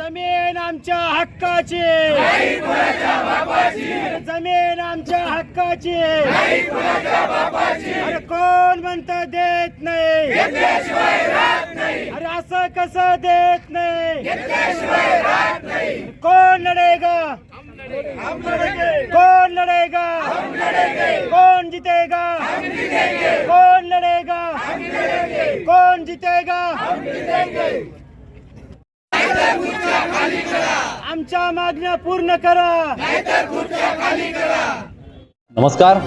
जमीन आमच्या हक्काची. जमीन आमच्या हक्काची. अरे कोण म्हणत देत नाही? अरे असं कसं देत नाही? कोण लढेगा? कोण लढेगा? कोण जितेगा? कोण लढेगा? कौन जितेगा? आमच्या मागण्या पूर्ण करा. नमस्कार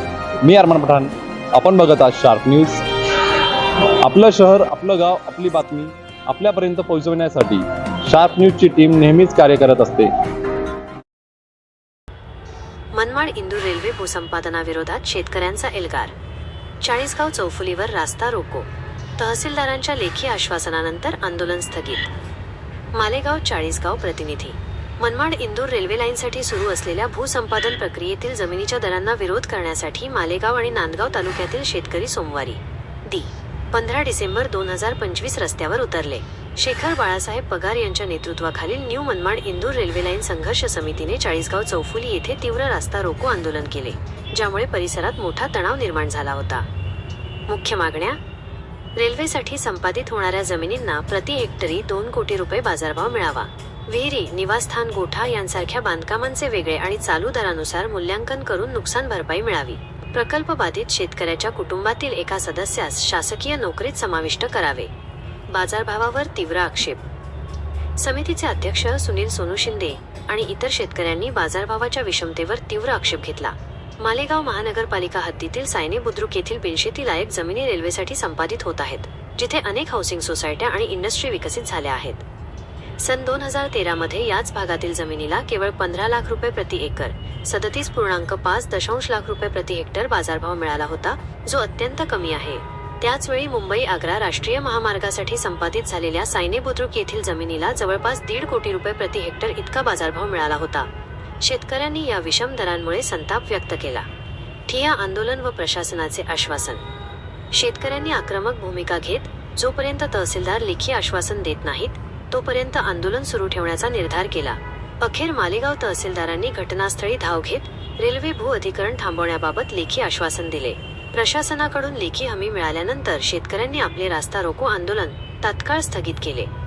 मी अरमान पठाण. आपण बघत आहात शार्प न्यूज आपलं शहर आपलं गाव आपली बातमी आपल्यापर्यंत पोहोचवण्यासाठी शार्प न्यूजची टीम नेहमीच कार्य करत असते. मनमाड इंदूर रेल्वे भूसंपादनाविरोधात शेतकऱ्यांचा एल्गार. चाळीसगाव चौफुलीवर रास्ता रोको. तहसीलदारांच्या लेखी आश्वासनानंतर आंदोलन स्थगित. मालेगाव चाळीसगाव प्रतिनिधी. मनमाड इंदूर रेल्वे लाईनसाठी सुरू असलेल्या भूसंपादन प्रक्रियेतील जमिनीच्या दरांना विरोध करण्यासाठी मालेगाव आणि नांदगाव तालुक्यातील शेतकरी सोमवारी. दी पंधरा डिसेंबर दोन हजार पंचवीस रस्त्यावर उतरले. शेखर बाळासाहेब पगार यांच्या नेतृत्वाखालील new Manmad Indore railway line संघर्ष समितीने चाळीसगाव चौफुली येथे तीव्र रास्ता रोको आंदोलन केले ज्यामुळे परिसरात मोठा तणाव निर्माण झाला होता. मुख्य मागण्या रेल्वेसाठी संपादित होणाऱ्या जमिनींना प्रति हेक्टरी दोन कोटी रुपये बाजारभाव मिळावा. विहिरी निवासस्थान गोठा यांसारख्या बांधकामांचे वेगळे आणि चालू दरानुसार मूल्यांकन करून नुकसान भरपाई मिळावी. प्रकल्प बाधित शेतकऱ्याच्या कुटुंबातील एका सदस्यास शासकीय नोकरीत समाविष्ट करावे. बाजारभावावर तीव्र आक्षेप. समितीचे अध्यक्ष सुनील सोनू शिंदे आणि इतर शेतकऱ्यांनी बाजारभावाच्या विषमतेवर तीव्र आक्षेप घेतला. मालेगाव महानगरपालिका हद्दीतील सायने बुद्रुक येथील बिनशेती लायक जमिनी रेल्वेसाठी संपादित होत आहेत जिथे अनेक हाऊसिंग सोसायट्या आणि इंडस्ट्री विकसित झाल्या आहेत. सन दोन हजार तेरामध्ये याच भागातील जमिनीला केवळ पंधरा लाख रुपये प्रति एकर सदतीस पूर्णांक पाच दशांश लाख रुपये प्रति हेक्टर बाजारभाव मिळाला होता जो अत्यंत कमी आहे. त्याचवेळी मुंबई आग्रा राष्ट्रीय महामार्गासाठी संपादित झालेल्या सायने बुद्रुक येथील जमिनीला जवळपास दीड कोटी रुपये प्रति हेक्टर इतका बाजारभाव मिळाला होता. शेतकऱ्यांनी या विषम दरांमुळे संताप व्यक्त केला. ठिया आंदोलन व प्रशासनाचे आश्वासन. शेतकऱ्यांनी आक्रमक भूमिका घेत जोपर्यंत तहसीलदार लेखी आश्वासन देत नाहीत तोपर्यंत आंदोलन सुरू ठेवण्याचा निर्धार केला. अखेर मालेगाव तहसीलदारांनी घटनास्थळी धाव घेत रेल्वे भू अधिकरण थांबवण्याबाबत लेखी आश्वासन दिले. प्रशासनाकडून लेखी हमी मिळाल्यानंतर शेतकऱ्यांनी आपले रास्ता रोको आंदोलन तात्काळ स्थगित केले.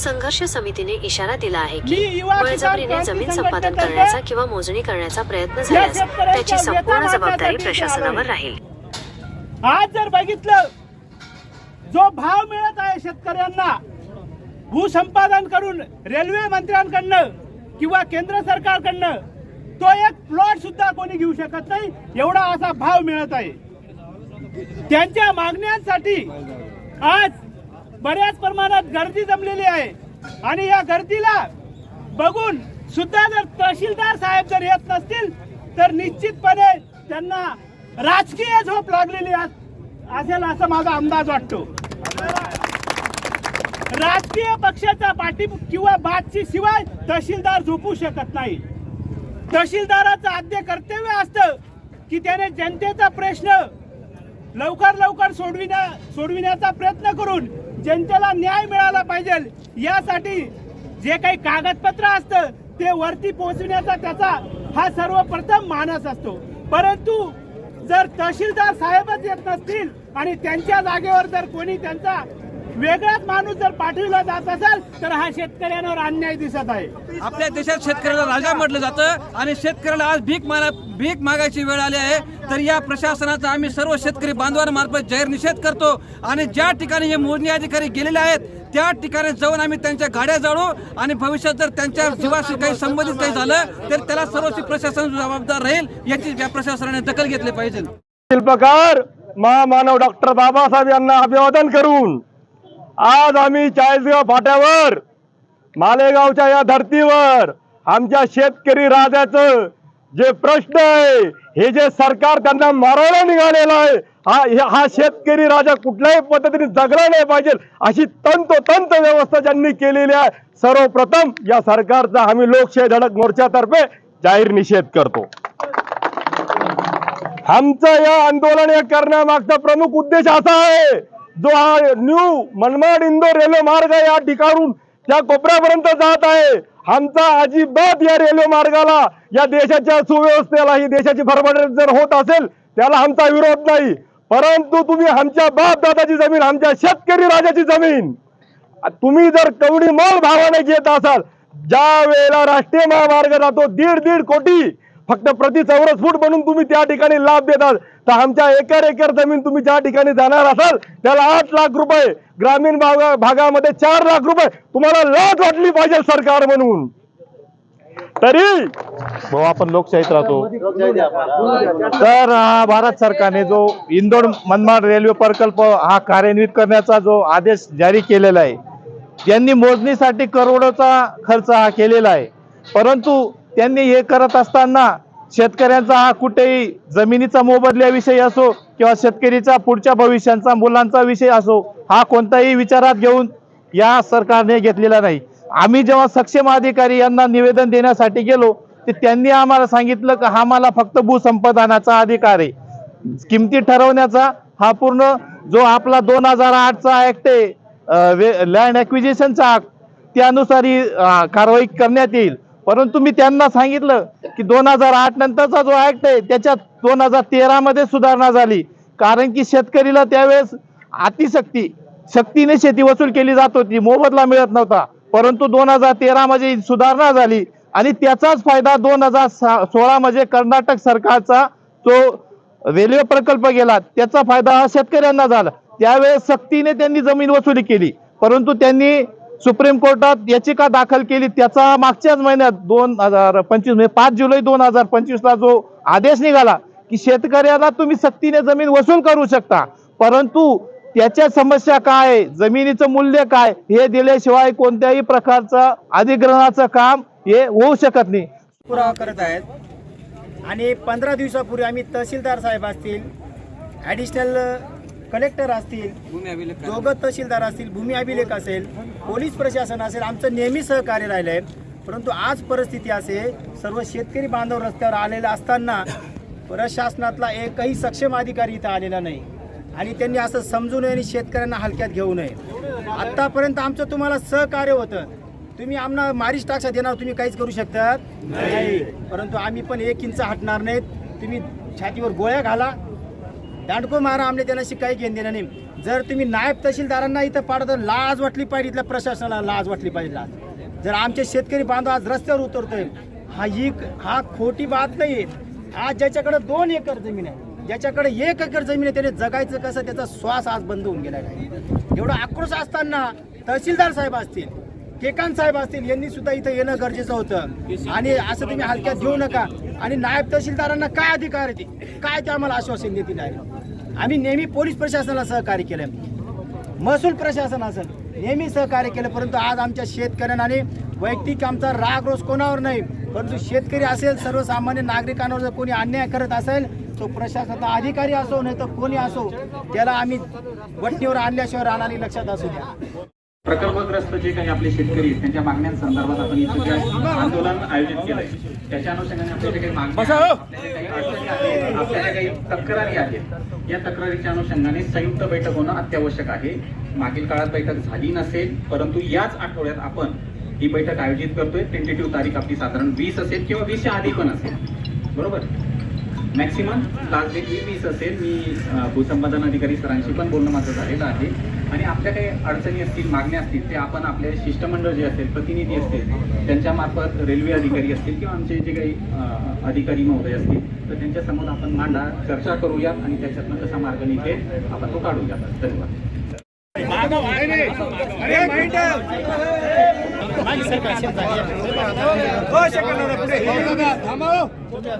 संघर्ष समितीने इशारा दिला आहे की बळजबरीने जमीन संपादन करण्याचा किंवा मोजणी करण्याचा प्रयत्न झाल्यास त्याची संपूर्ण जबाबदारी प्रशासनावर. राहील आज जर बघितलं जो भाव मिळत आहे शेतकऱ्यांना भूसंपादन करून रेल्वे मंत्र्यांकडनं किंवा केंद्र सरकारकडनं तो एक प्लॉट सुद्धा कोणी घेऊ शकत नाही एवढा असा भाव मिळत आहे त्यांच्या मागण्यांसाठी आज बऱ्याच प्रमाणात गर्दी जमलेली आहे. आणि या गर्दीला बघून सुद्धा जर तहसीलदार साहेब जर येत नसतील तर निश्चितपणे त्यांना राजकीय झोप लागलेली असेल असा माझा अंदाज वाटतो. राजकीय पक्षाचा पाठी किंवा बातची शिवाय तहसीलदार झोपू शकत नाही. तहसीलदाराचं आद्य कर्तव्य असतं की त्याने जनतेचा प्रश्न लवकर लवकर सोडविण्या सोडविण्याचा प्रयत्न करून जनतेला न्याय मिळाला पाहिजे. यासाठी जे काही कागदपत्र असतं ते वरती पोहोचविण्याचा त्याचा हा सर्वप्रथम मानस असतो. परंतु जर तहसीलदार साहेबच येत नसतील आणि त्यांच्या जागेवर जर कोणी त्यांचा वेगळाच माणूस जर पाठविला जात असेल तर हा शेतकऱ्यांवर अन्याय दिसत आहे. आपल्या देशात शेतकऱ्याला राजा म्हटलं जातं आणि शेतकऱ्याला आज भीक मागा भीक मागायची वेळ आली आहे. तर या प्रशासनाचा आम्ही सर्व शेतकरी बांधवांमार्फत जाहीर निषेध करतो आणि ज्या ठिकाणी हे मोजणी अधिकारी गेलेले आहेत त्या ठिकाणी जाऊन आम्ही त्यांच्या गाड्या जाळू आणि भविष्यात जर त्यांच्या जीवाशी काही संबंधित काही झालं तर त्याला सर्वस्वी प्रशासन जबाबदार राहील याची या प्रशासनाने दखल घेतली पाहिजे. शिल्पकार महामानव डॉक्टर बाबासाहेब यांना अभिवादन करून आज आम्ही चाळीसगाव फाट्यावर मालेगावच्या या धर्तीवर आमच्या शेतकरी राजाचं जे प्रश्न आहे हे जे सरकार त्यांना मारायला निघालेलं आहे हा हा शेतकरी राजा कुठल्याही पद्धतीने जगला नाही पाहिजे अशी तंतोतंत व्यवस्था ज्यांनी केलेली आहे सर्वप्रथम या सरकारचा आम्ही लोकशाही धडक मोर्चातर्फे जाहीर निषेध करतो. आमचं या आंदोलन हे करण्यामागचा प्रमुख उद्देश असा आहे जो हा न्यू मनमाड इंदोर रेल्वे मार्ग आहे या ठिकाणून त्या कोपऱ्यापर्यंत जात आहे. आमचा अजिबात या रेल्वे मार्गाला या देशाच्या सुव्यवस्थेला ही देशाची भरभराट जर होत असेल त्याला आमचा विरोध नाही. परंतु तुम्ही आमच्या बाप दादाची जमीन आमच्या शेतकरी राजाची जमीन तुम्ही जर कवडी मोल भावाने घेत असाल ज्या वेळेला राष्ट्रीय महामार्ग जातो दीड दीड कोटी फक्त प्रति चौरस फूट म्हणून तुम्ही त्या ठिकाणी लाभ देतात तर आमच्या एकर एकर जमीन तुम्ही ज्या ठिकाणी जाणार असाल त्याला आठ लाख रुपये ग्रामीण भागा भागामध्ये चार लाख रुपये तुम्हाला लाच वाटली पाहिजे सरकार म्हणून. तरी भाऊ आपण लोकशाहीत राहतो. तर हा भारत सरकारने जो इंदोर मनमाड रेल्वे प्रकल्प हा कार्यान्वित करण्याचा जो आदेश जारी केलेला आहे त्यांनी मोजणीसाठी करोडोचा खर्च हा केलेला आहे. परंतु त्यांनी हे करत असताना शेतकऱ्यांचा हा कुठेही जमिनीचा मोबदल्याविषयी असो किंवा शेतकरीचा पुढच्या भविष्यांचा मुलांचा विषय असो हा कोणताही विचारात घेऊन या सरकारने घेतलेला नाही. आम्ही जेव्हा सक्षम अधिकारी यांना निवेदन देण्यासाठी गेलो ते त्यांनी आम्हाला सांगितलं की हा आम्हाला फक्त भूसंपादनाचा अधिकार आहे. किमती ठरवण्याचा हा पूर्ण जो आपला दोन हजार आठचा ऍक्ट आहे लँड ॲक्विजिशनचा ऍक्ट त्यानुसार ही कारवाई करण्यात येईल. परंतु मी त्यांना सांगितलं की दोन हजार आठ नंतरचा जो ऍक्ट आहे त्याच्यात दोन हजार तेरामध्ये सुधारणा झाली. कारण की शेतकरीला त्यावेळेस अतिशक्ती शक्तीने शेती वसूल केली जात होती मोबदला मिळत नव्हता. परंतु दोन हजार तेरा मध्ये सुधारणा झाली आणि त्याचाच फायदा दोन हजार सोळा मध्ये कर्नाटक सरकारचा जो रेल्वे प्रकल्प गेला त्याचा फायदा हा शेतकऱ्यांना झाला. त्यावेळेस सक्तीने त्यांनी जमीन वसुली केली. परंतु त्यांनी सुप्रीम कोर्टात याचिका दाखल केली. त्याचा मागच्याच महिन्यात दोन हजार पंचवीस म्हणजे पाच जुलै दोन हजार पंचवीसला जो आदेश निघाला की शेतकऱ्याला तुम्ही सक्तीने जमीन वसूल करू शकता. परंतु त्याच्या समस्या काय? जमिनीचं मूल्य काय? हे दिल्याशिवाय कोणत्याही प्रकारचं अधिग्रहणाचं काम हे होऊ शकत नाही. पुरावा करत आहेत. आणि पंधरा दिवसापूर्वी आम्ही तहसीलदार साहेब असतील ॲडिशनल कलेक्टर असतील दोघं तहसीलदार असतील भूमी अभिलेख असेल पोलीस प्रशासन असेल आमचं नेहमी सहकार्य राहिलं आहे परंतु आज परिस्थिती असे सर्व शेतकरी बांधव रस्त्यावर आलेले असताना प्रशासनातला एकही सक्षम अधिकारी इथं आलेला नाही. आणि त्यांनी असं समजू नये आणि शेतकऱ्यांना हलक्यात घेऊ नये. आत्तापर्यंत आमचं तुम्हाला सहकार्य होतं. तुम्ही आम्हाला मारीच टाक्षा देणार तुम्ही काहीच करू शकतात? नाही. परंतु आम्ही पण एक इंच हटणार नाहीत. तुम्ही छातीवर गोळ्या घाला. दांडको मारा आमले त्याला काही घेऊन देणार नाही. जर तुम्ही नायब तहसीलदारांना इथं पाडत तर लाज वाटली पाहिजे इथल्या प्रशासनाला लाज वाटली पाहिजे लाज. जर आमचे शेतकरी बांधव आज रस्त्यावर उतरतोय हा ही हा खोटी बात नाही आज ज्याच्याकडे दोन एकर जमीन आहे ज्याच्याकडे एक एकर जमीन आहे त्याने जगायचं कसं त्याचा श्वास आज बंद होऊन गेला आहे. एवढा आक्रोश असताना तहसीलदार साहेब असतील केकांत साहेब असतील यांनी सुद्धा इथं येणं गरजेचं होतं. आणि असं तुम्ही हलक्यात घेऊ नका. आणि नायब तहसीलदारांना काय अधिकार आहे ते? काय ते आम्हाला आश्वासन देतील आहे आम्ही नेहमी पोलीस प्रशासनाला सहकार्य केलं महसूल प्रशासन असेल नेहमी सहकार्य केलं परंतु आज आमच्या शेतकऱ्यांना आणि वैयक्तिक आमचा राग रोज कोणावर नाही परंतु शेतकरी असेल सर्वसामान्य नागरिकांवर जर कोणी अन्याय करत असेल तो प्रशासनाचा अधिकारी असो नाही तर कोणी असो त्याला आम्ही वटणीवर आणल्याशिवाय राहणार लक्षात असू द्या. प्रकल्पग्रस्त जे काही आपले शेतकरी आहेत, त्यांच्या मागण्यांसंदर्भात आपण इथं आंदोलन आयोजित केलंय त्याच्या अनुषंगाने आपल्या काही मागण्या आहेत, आपल्या ज्या काही तक्रारी आहेत या तक्रारीच्या अनुषंगाने संयुक्त बैठक होणं अत्यावश्यक आहे. मागील काळात बैठक झाली नसेल परंतु याच आठवड्यात आपण ही बैठक आयोजित करतोय. टेंटेटिव्ह तारीख आपली साधारण वीस असेल किंवा वीसच्या आधी पण असेल. बरोबर? मॅक्सिमम लास्ट डेट ही वीस असेल. मी भूसंपादन अधिकारी सरांशी पण बोलणं माझं झालेलं आहे. आणि आपल्या काही अडचणी असतील मागण्या असतील ते आपण आपले शिष्टमंडळ जे असेल प्रतिनिधी असतील त्यांच्या मार्फत रेल्वे अधिकारी असतील किंवा आमचे जे काही अधिकारी महोदय असतील तर त्यांच्यासमोर आपण मांडा चर्चा करूयात आणि त्याच्यातनं कसा मार्ग निघेल आपण तो काढूयात धन्यवाद हो, शकत नाही. पुढे.